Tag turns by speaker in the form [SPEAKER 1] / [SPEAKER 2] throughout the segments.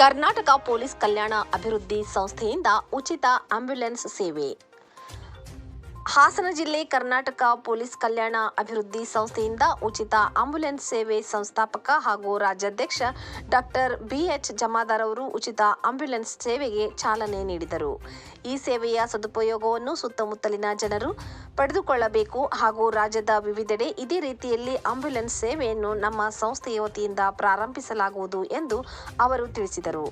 [SPEAKER 1] Karnataka police ಕಲ್ಯಾಣ ಅಭಿವೃದ್ಧಿ ಸಂಸ್ಥೆಯಿಂದ ಉಚಿತ ಆಂಬ್ಯುಲೆನ್ಸ್ ಸೇವೆ. ಹಾಸನ ಜಿಲ್ಲೆ ಕರ್ನಾಟಕ ಪೊಲೀಸ್ ಕಲ್ಯಾಣ ಅಭಿವೃದ್ಧಿ ಸಂಸ್ಥೆಯಿಂದ ಉಚಿತ ಆಂಬ್ಯುಲೆನ್ಸ್ ಸೇವೆ ಸಂಸ್ಥಾಪಕ ಹಾಗೂ ರಾಜ್ಯಾಧ್ಯಕ್ಷ ಡಾಕ್ಟರ್ ಬಿಎಚ್ ಜಮಾದಾರ್ ಅವರು ಉಚಿತ ಆಂಬ್ಯುಲೆನ್ಸ್ ಸೇವೆಗೆ ಚಾಲನೆ ನೀಡಿದರು. ಈ ಸೇವೆಯ ಸದುಪಯೋಗವನ್ನು ಸುತ್ತಮುತ್ತಲಿನ ಜನರು ಪಡೆದುಕೊಳ್ಳಬೇಕು ಹಾಗೂ ರಾಜ್ಯದ ವಿವಿಧೆಡೆ ಇದೇ ರೀತಿಯಲ್ಲಿ ಆಂಬ್ಯುಲೆನ್ಸ್ ಸೇವೆಯನ್ನು ನಮ್ಮ ಸಂಸ್ಥೆಯ ವತಿಯಿಂದ ಪ್ರಾರಂಭಿಸಲಾಗುವುದು ಎಂದು ಅವರು ತಿಳಿಸಿದರು.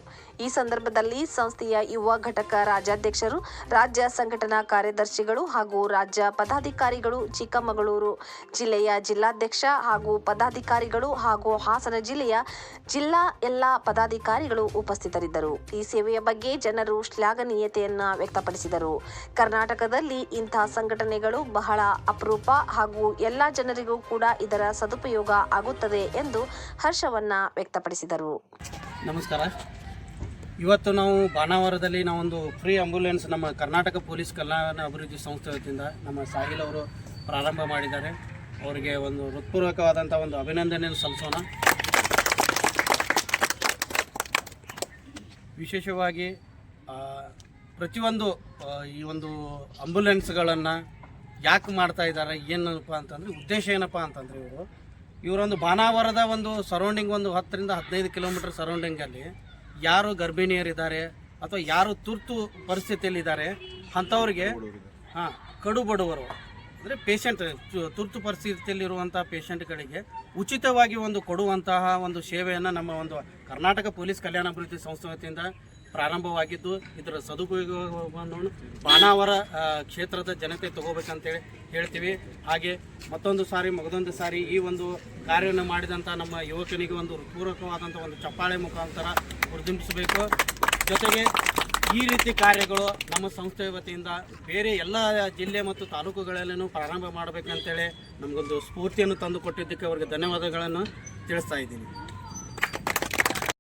[SPEAKER 1] ಈ ಸಂದರ್ಭದಲ್ಲಿ ಸಂಸ್ಥೆಯ ಯುವ ಘಟಕ ರಾಜ್ಯಾಧ್ಯಕ್ಷರು, ರಾಜ್ಯ ಸಂಘಟನಾ ಕಾರ್ಯದರ್ಶಿಗಳು ಹಾಗೂ ರಾಜ್ಯ ಪದಾಧಿಕಾರಿಗಳು, ಚಿಕ್ಕಮಗಳೂರು ಜಿಲ್ಲೆಯ ಜಿಲ್ಲಾಧ್ಯಕ್ಷ ಹಾಗೂ ಪದಾಧಿಕಾರಿಗಳು ಹಾಗೂ ಹಾಸನ ಜಿಲ್ಲೆಯ ಜಿಲ್ಲಾ ಎಲ್ಲ ಪದಾಧಿಕಾರಿಗಳು ಉಪಸ್ಥಿತರಿದ್ದರು. ಈ ಸೇವೆಯ ಬಗ್ಗೆ ಜನರು ಶ್ಲಾಘನೀಯತೆಯನ್ನು ವ್ಯಕ್ತಪಡಿಸಿದರು. ಕರ್ನಾಟಕದಲ್ಲಿ ಇಂತಹ ಸಂಘಟನೆಗಳು ಬಹಳ ಅಪರೂಪ ಹಾಗೂ ಎಲ್ಲ ಜನರಿಗೂ ಕೂಡ ಇದರ ಸದುಪಯೋಗ ಆಗುತ್ತದೆ ಎಂದು ಹರ್ಷವನ್ನ ವ್ಯಕ್ತಪಡಿಸಿದರು.
[SPEAKER 2] ನಮಸ್ಕಾರ. ಇವತ್ತು ನಾವು ಬಾಣಾವರದಲ್ಲಿ ನಾವೊಂದು ಫ್ರೀ ಆಂಬ್ಯುಲೆನ್ಸ್ ನಮ್ಮ ಕರ್ನಾಟಕ ಪೊಲೀಸ್ ಕಲ್ಯಾಣ ಅಭಿವೃದ್ಧಿ ಸಂಸ್ಥೆ ವತಿಯಿಂದ ನಮ್ಮ ಸಾಹಿಲ್ ಅವರು ಪ್ರಾರಂಭ ಮಾಡಿದ್ದಾರೆ. ಅವರಿಗೆ ಒಂದು ಹೃತ್ಪೂರ್ವಕವಾದಂಥ ಒಂದು ಅಭಿನಂದನೆಯನ್ನು ಸಲ್ಲಿಸೋಣ. ವಿಶೇಷವಾಗಿ ಪ್ರತಿಯೊಂದು ಈ ಒಂದು ಆಂಬ್ಯುಲೆನ್ಸ್ಗಳನ್ನು ಯಾಕೆ ಮಾಡ್ತಾ ಇದ್ದಾರೆ ಏನಪ್ಪ ಅಂತಂದರೆ, ಉದ್ದೇಶ ಏನಪ್ಪ ಅಂತಂದರೆ ಇವರು, ಇವರೊಂದು ಬಾನಾವರದ ಒಂದು ಸರೌಂಡಿಂಗ್ ಒಂದು ಹತ್ತರಿಂದ ಹದಿನೈದು ಕಿಲೋಮೀಟರ್ ಸರೌಂಡಿಂಗಲ್ಲಿ ಯಾರು ಗರ್ಭಿಣಿಯರಿದ್ದಾರೆ ಅಥವಾ ಯಾರು ತುರ್ತು ಪರಿಸ್ಥಿತಿಯಲ್ಲಿದ್ದಾರೆ ಅಂಥವ್ರಿಗೆ, ಹಾಂ ಕಡು ಬಡವರು ಅಂದರೆ ಪೇಷಂಟ್ ತುರ್ತು ಪರಿಸ್ಥಿತಿಯಲ್ಲಿರುವಂಥ ಪೇಷಂಟ್ಗಳಿಗೆ ಉಚಿತವಾಗಿ ಒಂದು ಕೊಡುವಂತಹ ಒಂದು ಸೇವೆಯನ್ನು ನಮ್ಮ ಒಂದು ಕರ್ನಾಟಕ ಪೊಲೀಸ್ ಕಲ್ಯಾಣ ಅಭಿವೃದ್ಧಿ ಸಂಸ್ಥೆ ವತಿಯಿಂದ ಪ್ರಾರಂಭವಾಗಿದ್ದು, ಇದರ ಸದುಪಯೋಗವನ್ನು ಬಾಣಾವರ ಕ್ಷೇತ್ರದ ಜನತೆ ತಗೋಬೇಕಂತೇಳಿ ಹೇಳ್ತೀವಿ. ಹಾಗೆ ಮತ್ತೊಂದು ಸಾರಿ, ಮಗದೊಂದು ಸಾರಿ ಈ ಒಂದು ಕಾರ್ಯವನ್ನು ಮಾಡಿದಂಥ ನಮ್ಮ ಯುವಕನಿಗೆ ಒಂದು ಪೂರಕವಾದಂಥ ಒಂದು ಚಪ್ಪಾಳೆ ಮುಖಾಂತರ ಗುರುತಿಸಬೇಕು ಜೊತೆಗೆ ಈ ರೀತಿ ಕಾರ್ಯಗಳು ನಮ್ಮ ಸಂಸ್ಥೆಯ ವತಿಯಿಂದ ಬೇರೆ ಎಲ್ಲ ಜಿಲ್ಲೆ ಮತ್ತು ತಾಲೂಕುಗಳಲ್ಲೂ ಪ್ರಾರಂಭ ಮಾಡಬೇಕಂತೇಳಿ ನಮಗೊಂದು ಸ್ಫೂರ್ತಿಯನ್ನು ತಂದು ಕೊಟ್ಟಿದ್ದಕ್ಕೆ ಅವರಿಗೆ ಧನ್ಯವಾದಗಳನ್ನು ತಿಳಿಸ್ತಾ ಇದ್ದೀನಿ.